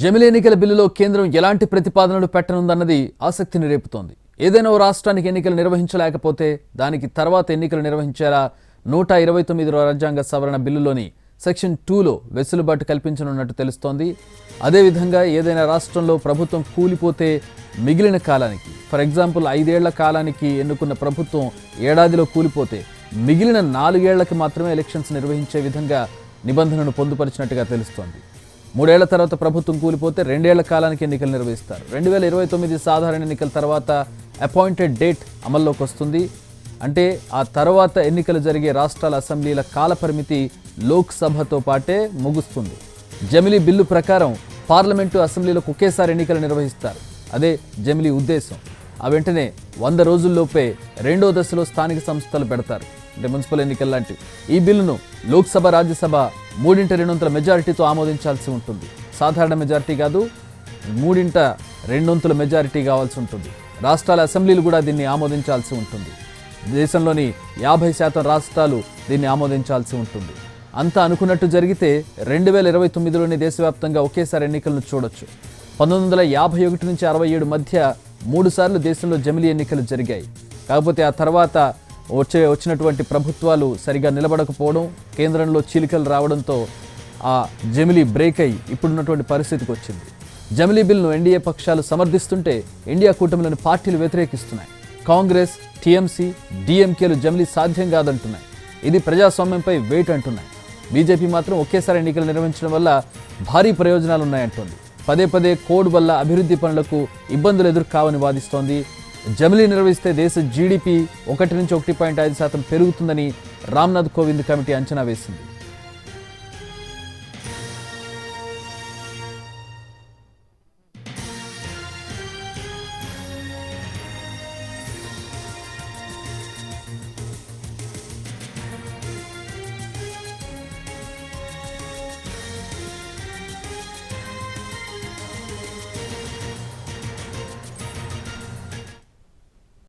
జమిలి ఎన్నికల బిల్లులో కేంద్రం ఎలాంటి ప్రతిపాదనలు పెట్టనుందన్నది ఆసక్తిని రేపుతోంది. ఏదైనా ఓ రాష్ట్రానికి ఎన్నికలు నిర్వహించలేకపోతే దానికి తర్వాత ఎన్నికలు నిర్వహించేలా నూట ఇరవై తొమ్మిది రాజ్యాంగ సవరణ బిల్లులోని సెక్షన్ టూలో వెసులుబాటు కల్పించనున్నట్టు తెలుస్తోంది. అదేవిధంగా ఏదైనా రాష్ట్రంలో ప్రభుత్వం కూలిపోతే మిగిలిన కాలానికి ఫర్ ఎగ్జాంపుల్ ఐదేళ్ళ కాలానికి ఎన్నుకున్న ప్రభుత్వం ఏడాదిలో కూలిపోతే మిగిలిన నాలుగేళ్ళకి మాత్రమే ఎలక్షన్స్ నిర్వహించే విధంగా నిబంధనను పొందుపరిచినట్టుగా తెలుస్తోంది. మూడేళ్ళ తర్వాత ప్రభుత్వం కూలిపోతే రెండేళ్ళ కాలానికి ఎన్నికలు నిర్వహిస్తారు. రెండు వేల ఇరవై తొమ్మిది సాధారణ ఎన్నికల తర్వాత అపాయింటెడ్ డేట్ అమల్లోకి వస్తుంది. అంటే ఆ తర్వాత ఎన్నికలు జరిగే రాష్ట్రాల అసెంబ్లీల కాల పరిమితి లోక్సభతో పాటే ముగుస్తుంది. జమిలీ బిల్లు ప్రకారం పార్లమెంటు అసెంబ్లీలకు ఒకేసారి ఎన్నికలు నిర్వహిస్తారు. అదే జమిలీ ఉద్దేశం. ఆ వెంటనే వంద రోజుల్లోపే రెండో దశలో స్థానిక సంస్థలు పెడతారు. అంటే మున్సిపల్ ఎన్నికల లాంటివి ఈ బిల్లును లోక్సభ రాజ్యసభ మూడింట రెండొంతుల మెజారిటీతో ఆమోదించాల్సి ఉంటుంది. సాధారణ మెజారిటీ కాదు మూడింట రెండొంతుల మెజారిటీ కావాల్సి ఉంటుంది. రాష్ట్రాల అసెంబ్లీలు కూడా దీన్ని ఆమోదించాల్సి ఉంటుంది. దేశంలోని యాభై శాతం రాష్ట్రాలు దీన్ని ఆమోదించాల్సి ఉంటుంది. అంతా అనుకున్నట్టు జరిగితే రెండు వేల ఇరవై తొమ్మిదిలోని దేశవ్యాప్తంగా ఒకేసారి ఎన్నికలను చూడొచ్చు. పంతొమ్మిది వందల యాభై ఒకటి నుంచి అరవై ఏడు మధ్య మూడుసార్లు దేశంలో జమిలీ ఎన్నికలు జరిగాయి. కాకపోతే ఆ తర్వాత వచ్చే వచ్చినటువంటి ప్రభుత్వాలు సరిగా నిలబడకపోవడం కేంద్రంలో చీలికలు రావడంతో ఆ జమిలీ బ్రేక్ అయి ఇప్పుడున్నటువంటి పరిస్థితికి వచ్చింది. జమిలీ బిల్ను ఎన్డీఏ పక్షాలు సమర్థిస్తుంటే ఇండియా కూటమిలోని పార్టీలు వ్యతిరేకిస్తున్నాయి. కాంగ్రెస్ టీఎంసీ డిఎంకేలు జమిలీ సాధ్యం కాదంటున్నాయి. ఇది ప్రజాస్వామ్యంపై వెయిట్ అంటున్నాయి. బీజేపీ మాత్రం ఒకేసారి ఎన్నికలు నిర్వహించడం వల్ల భారీ ప్రయోజనాలున్నాయంటోంది. పదే పదే కోడ్ వల్ల అభివృద్ధి పనులకు ఇబ్బందులు ఎదురుకావని వాదిస్తోంది. జమిలీ నిర్వహిస్తే దేశ జీడిపి ఒకటి నుంచి ఒకటి పాయింట్ ఐదు శాతం పెరుగుతుందని రామ్నాథ్ కోవింద్ కమిటీ అంచనా వేసింది.